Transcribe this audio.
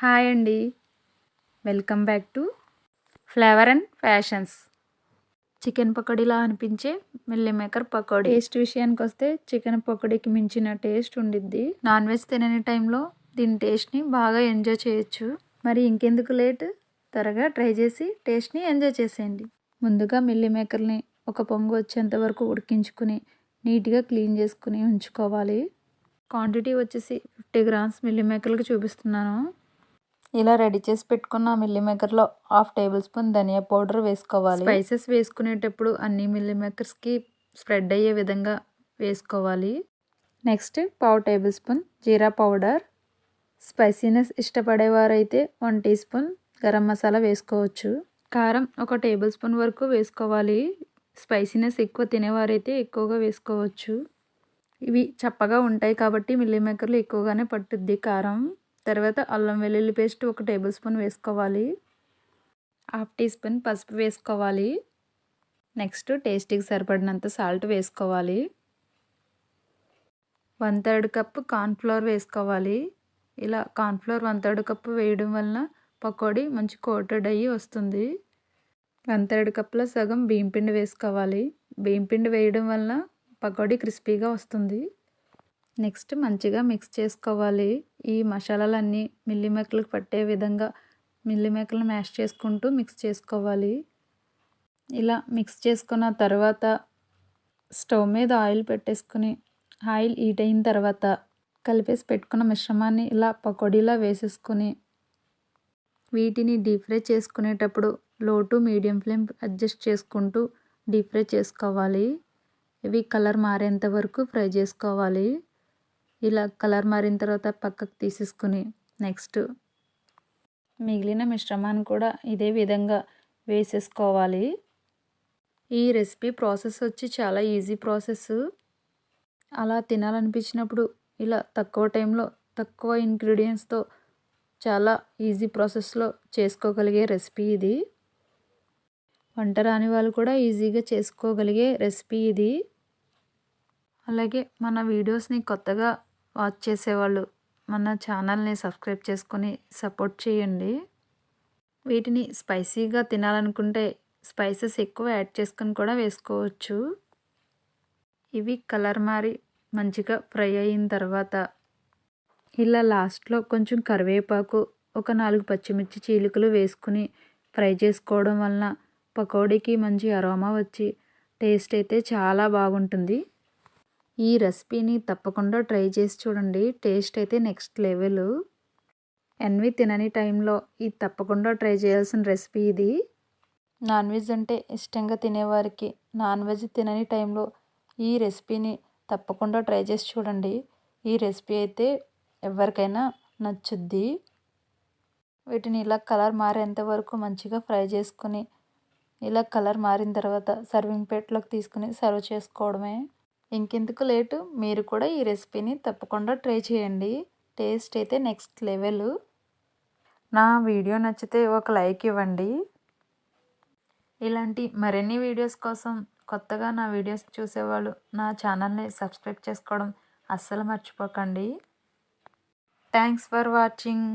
Hi అండి. Welcome back to flavour and fashions. Chicken పకోడీలా అనిపించే meal maker pakodi. Taste విషయానికి వస్తే చికెన్ పకోడీకి మించిన టేస్ట్ ఉండిద్ది. నాన్ వెజ్ తినని టైంలో దీని టేస్ట్ని బాగా ఎంజాయ్ చేయొచ్చు. మరి ఇంకెందుకు లేట్? త్వరగా ట్రై చేసి టేస్ట్ని ఎంజాయ్ చేసేయండి. ముందుగా మిల్లీ మేకర్ని ఒక పొంగు వచ్చేంత వరకు ఉడికించుకుని నీట్గా క్లీన్ చేసుకుని ఉంచుకోవాలి. క్వాంటిటీ వచ్చేసి ఫిఫ్టీ గ్రామ్స్ మిల్లీ మేకర్కి చూపిస్తున్నాను. ఇలా రెడీ చేసి పెట్టుకున్న మిల్లీ మేకర్లో హాఫ్ టేబుల్ స్పూన్ ధనియా పౌడర్ వేసుకోవాలి. స్పైసెస్ వేసుకునేటప్పుడు అన్ని మిల్లీ మేకర్స్కి స్ప్రెడ్ అయ్యే విధంగా వేసుకోవాలి. నెక్స్ట్ పావు టేబుల్ స్పూన్ జీరా పౌడర్. స్పైసీనెస్ ఇష్టపడేవారైతే one teaspoon garam masala వేసుకోవచ్చు. కారం ఒక టేబుల్ స్పూన్ వరకు వేసుకోవాలి. స్పైసీనెస్ ఎక్కువ తినేవారైతే ఎక్కువగా వేసుకోవచ్చు. ఇవి చప్పగా ఉంటాయి కాబట్టి మిల్లీ మేకర్లు ఎక్కువగానే పట్టుద్ది కారం. తర్వాత అల్లం వెల్లుల్లి పేస్ట్ ఒక టేబుల్ స్పూన్ వేసుకోవాలి. హాఫ్ టీ స్పూన్ పసుపు వేసుకోవాలి. నెక్స్ట్ టేస్టీకి సరిపడినంత సాల్ట్ వేసుకోవాలి. వన్ థర్డ్ కప్ కార్న్ఫ్లోర్ వేసుకోవాలి. ఇలా కార్న్ఫ్లోర్ వన్ థర్డ్ కప్ వేయడం వలన పకోడీ మంచి కోటెడ్ అయ్యి వస్తుంది. వన్ థర్డ్ కప్లో సగం బియ్యం పిండి వేసుకోవాలి. బియ్యం పిండి వేయడం వలన పకోడీ క్రిస్పీగా వస్తుంది. నెక్స్ట్ మంచిగా మిక్స్ చేసుకోవాలి. ఈ మసాలాలన్నీ మిల్లిమేకలు పట్టే విధంగా మిల్లి మేకలను మ్యాష్ చేసుకుంటూ మిక్స్ చేసుకోవాలి. ఇలా మిక్స్ చేసుకున్న తర్వాత స్టవ్ మీద ఆయిల్ పెట్టేసుకుని ఆయిల్ హీట్ అయిన తర్వాత కలిపేసి పెట్టుకున్న మిశ్రమాన్ని ఇలా పకోడీలా వేసేసుకుని వీటిని డీప్ ఫ్రై చేసుకునేటప్పుడు low to medium flame adjust చేసుకుంటూ డీప్ ఫ్రై చేసుకోవాలి. ఇవి కలర్ మారేంత వరకు ఫ్రై చేసుకోవాలి. ఇలా కలర్ మారిన తర్వాత పక్కకు తీసేసుకుని నెక్స్ట్ మిగిలిన మిశ్రమాన్ని కూడా ఇదే విధంగా వేసేసుకోవాలి. ఈ రెసిపీ ప్రాసెస్ వచ్చి చాలా ఈజీ ప్రాసెస్. అలా తినాలనిపించినప్పుడు ఇలా తక్కువ టైంలో తక్కువ ఇంగ్రీడియంట్స్తో చాలా ఈజీ ప్రాసెస్లో చేసుకోగలిగే రెసిపీ ఇది. వంట రాని వాళ్ళు కూడా ఈజీగా చేసుకోగలిగే రెసిపీ ఇది. అలాగే మన వీడియోస్ని కొత్తగా వాచ్ చేసేవాళ్ళు. మన ఛానల్ని సబ్స్క్రైబ్ చేసుకొని సపోర్ట్ చేయండి. వీటిని స్పైసీగా తినాలనుకుంటే స్పైసెస్ ఎక్కువ యాడ్ చేసుకొని కూడా వేసుకోవచ్చు. ఇవి కలర్ మారి మంచిగా ఫ్రై అయిన తర్వాత ఇలా లాస్ట్లో కొంచెం కరివేపాకు ఒక నాలుగు పచ్చిమిర్చి చీలికలు వేసుకుని ఫ్రై చేసుకోవడం వలన పకోడీకి మంచి అరోమా వచ్చి టేస్ట్ అయితే చాలా బాగుంటుంది. ఈ రెసిపీని తప్పకుండా ట్రై చేసి చూడండి. టేస్ట్ అయితే నెక్స్ట్ లెవెల్. ఎన్వి తినని టైంలో ఇది తప్పకుండా ట్రై చేయాల్సిన రెసిపీ ఇది. నాన్ వెజ్ అంటే ఇష్టంగా తినేవారికి నాన్ వెజ్ తినని టైంలో ఈ రెసిపీని తప్పకుండా ట్రై చేసి చూడండి. ఈ రెసిపీ అయితే ఎవరికైనా నచ్చుద్ది. వీటిని ఇలా కలర్ మారేంత వరకు మంచిగా ఫ్రై చేసుకుని ఇలా కలర్ మారిన తర్వాత సర్వింగ్ ప్లేట్లోకి తీసుకుని సర్వ్ చేసుకోవడమే. ఇంకెందుకు లేటు? మీరు కూడా ఈ రెసిపీని తప్పకుండా ట్రై చేయండి. టేస్ట్ అయితే నెక్స్ట్ లెవెల్. నా వీడియో నచ్చితే ఒక లైక్ ఇవ్వండి. ఇలాంటి మరిన్ని వీడియోస్ కోసం కొత్తగా నా వీడియోస్ చూసేవాళ్ళు నా ఛానల్ని సబ్స్క్రైబ్ చేసుకోవడం అస్సలు మర్చిపోకండి. Thanks for watching.